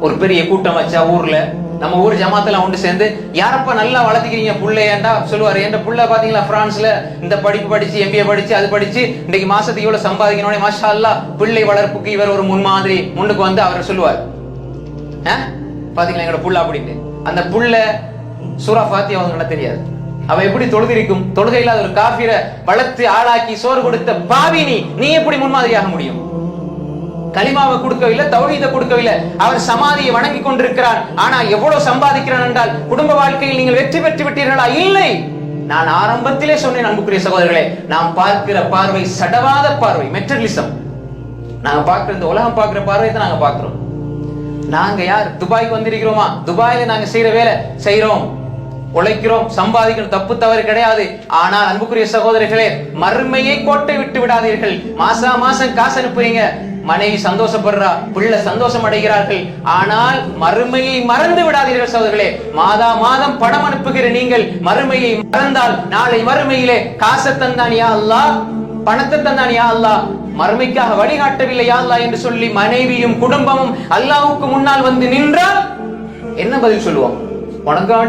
ஒரு பெரிய கூட்டம் வச்சா ஊர்ல. நம்ம ஊர் ஜமாத்துல ஒன்று சேர்ந்து யாரப்பா நல்லா வளர்த்துக்கிறீங்க புள்ளையண்டா சொல்லுவார். என் புள்ள பாத்தீங்களா பிரான்ஸ்ல இந்த படிப்பு படிச்சு எம்பிஏ படிச்சு அது படிச்சு இன்னைக்கு மாசத்துக்கு இவ்வளவு சம்பாதிக்கணும் மாஷா அல்லா பிள்ளை வளர்ப்புக்கு இவர் ஒரு முன்மாதிரி. முன்னுக்கு வந்து அவர் சொல்லுவார். ஆ? பாத்தீங்களா எங்களோட புள்ள? அப்படின்ட்டு. அந்த புள்ள சூரா ஃபாத்தி அவங்கள தெரியாது. அவ எப்படி தொழுதிருக்கும்? தொழுகை இல்லாத ஒரு காஃபிர வளர்த்து ஆளாக்கி சோறு கொடுத்த பாவி நீ எப்படி முன்மாதிரியாக முடியும்? கலிமாவை கொடுக்கவில்லை தௌஹீதை கொடுக்கவில்லை. அவர் சமாதியை வணங்கி கொண்டிருக்கிறார். ஆனா எவ்வளவு சம்பாதிக்கிறான் என்றால் குடும்ப வாழ்க்கையில் நீங்கள் வெற்றி பெற்று விட்டீர்களா? இல்லை. நான் ஆரம்பத்திலே சொன்னேன் அன்புக்குரிய சகோதரர்களே நாம் பார்க்கிற பார்வை சடவாத பார்வை மெட்டரலிசம் நாங்க பார்க்கிற இந்த உலகம் பார்க்கிற பார்வை தான் நாங்க பார்க்கிறோம். நாங்க யார்? துபாய்க்கு வந்திருக்கிறோமா? துபாயில நாங்க செய்யற வேலை செய்யறோம் உழைக்கிறோம் சம்பாதிக்கிறோம் தப்பு தவறு கிடையாது. ஆனால் அன்புக்குரிய சகோதரர்களே மறுமையை கோட்டை விட்டு விடாதீர்கள். மாசா மாசம் காசு அனுப்புறீங்க. மனைவி சந்தோஷப்படுறா பிள்ளை சந்தோஷம் அடைகிறார்கள். ஆனால் மறுமையை மறந்து விடாதீர்கள் சோதர்களே மாதா மாதம் பணம் அனுப்புகிற நீங்கள் மறுமையை மறந்தால் நாளை மறுமையிலே காசை தந்தானியா அல்லா அல்லாஹ்? பணத்தை தந்தானியா யா அல்லாஹ்? மறுமைக்காக வழிகாட்டவில்லை அல்லா என்று சொல்லி மனைவியும் குடும்பமும் அல்லாவுக்கு முன்னால் வந்து நின்றால் என்ன பதில் சொல்லுவோம் உனக்காண்டி